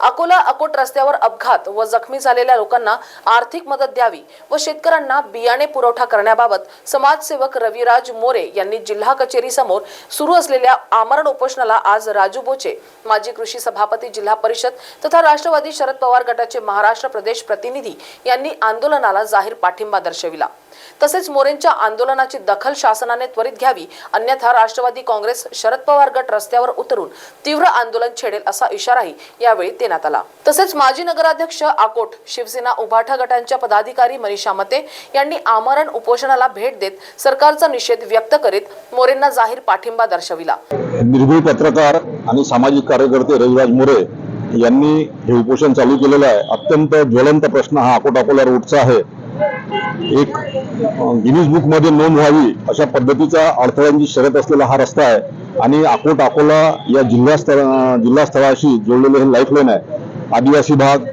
अकोला अकोट रस्त्यावर अपघात व जखमी झालेल्या लोकांना आर्थिक मदत द्यावी व शेतकऱ्यांना बियाणे पुरवठा करण्याबाबत समाजसेवक रविराज मोरे यांनी जिल्हा कचेरी समोर सुरू असलेल्या आमरण उपोषणाला आज राजू बोचे माजी कृषी सभापती जिल्हा परिषद तथा राष्ट्रवादी शरद पवार गटाचे महाराष्ट्र प्रदेश प्रतिनिधी यांनी आंदोलनाला जाहीर पाठिंबा दर्शविला. तसेच मोरेंच्या आंदोलनाची दखल शासनाने त्वरित घ्यावी अन्यथा राष्ट्रवादी काँग्रेस शरद पवार गट रस्त्यावर उतरून तीव्र आंदोलन छेडेल असा इशाराही यावेळी देण्यात आला. तसेच माजी नगराध्यक्ष आकोट शिवसेना उभाठा गटांच्या पदाधिकारी मनीषा मते यांनी आमरण उपोषणाला भेट देत सरकारचा निषेध व्यक्त करीत मोरेंना जाहीर पाठिंबा दर्शविला. निर्भय पत्रकार आणि सामाजिक कार्यकर्ते रविराज मोरे यांनी हे उपोषण चालू केलेलं आहे. अत्यंत ज्वलंत प्रश्न हा अकोट अकोला रोडचा आहे. एक गिनीज बुकमध्ये नोंद व्हावी अशा पद्धतीचा अडथळ्यांची शर्यत असलेला हा रस्ता आहे. आणि अकोट अकोला या जिल्हा स्थळ जिल्हा स्थळाशी जोडलेले हे लाईफलाईन आहे. आदिवासी भाग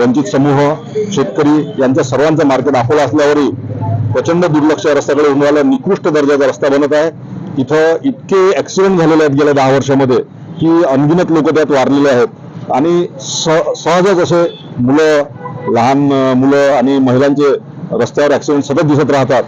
वंचित समूह शेतकरी यांच्या सर्वांचं मार्केट अकोला असल्यावरही प्रचंड दुर्लक्ष रस्त्याकडे होऊन राहिला. निकृष्ट दर्जाचा रस्ता बनत आहे. इथं इतके ऍक्सिडेंट झालेले आहेत गेल्या दहा वर्षामध्ये की अनगिनत लोक त्यात वारलेले आहेत. आणि सहजच असे मुलं लहान मुलं आणि महिलांचे रस्त्यावर ऍक्सिडेंट सतत दिसत राहतात.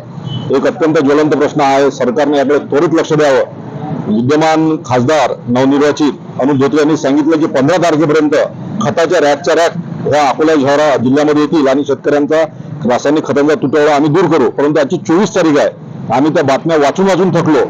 एक अत्यंत ज्वलंत प्रश्न आहे. सरकारने याकडे त्वरित लक्ष द्यावं. विद्यमान खासदार नवनिर्वाचित अनुज धोत्रे यांनी सांगितलं की पंधरा तारखेपर्यंत खताच्या रॅकच्या रॅक ह्या अकोला शहरा जिल्ह्यामध्ये येतील आणि शेतकऱ्यांचा रासायनिक खतांचा तुटवडा आम्ही दूर करू. परंतु आजची चोवीस तारीख आहे. आम्ही त्या बातम्या वाचून वाचून थकलो.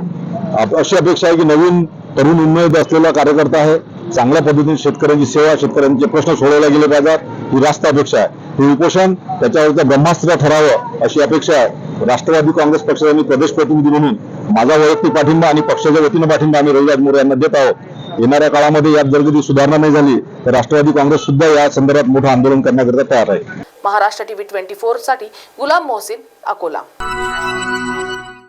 अशी अपेक्षा आहे की नवीन तरुण उन्मयत असलेला कार्यकर्ता आहे. चांगल्या पद्धतीने शेतकऱ्यांची सेवा शेतकऱ्यांचे प्रश्न सोडवले गेले पाहिजेत. ही रास्त अपेक्षा आहे. हे उपोषण त्याच्यावरचं ब्रह्मास्त्र ठरावं अशी अपेक्षा आहे. राष्ट्रवादी काँग्रेस पक्षाचा मी प्रदेश प्रतिनिधी म्हणून माझा वैयक्तिक पाठिंबा आणि पक्षाच्या वतीनं पाठिंबा आम्ही रविराज मोरे यांना देत आहोत. येणाऱ्या काळामध्ये यात जर कधी सुधारणा नाही झाली तर राष्ट्रवादी काँग्रेस सुद्धा या संदर्भात मोठं आंदोलन करण्याकरिता तयार आहे. महाराष्ट्र टीव्ही ट्वेंटी फोरसाठी गुलाम मोहसिन अकोला.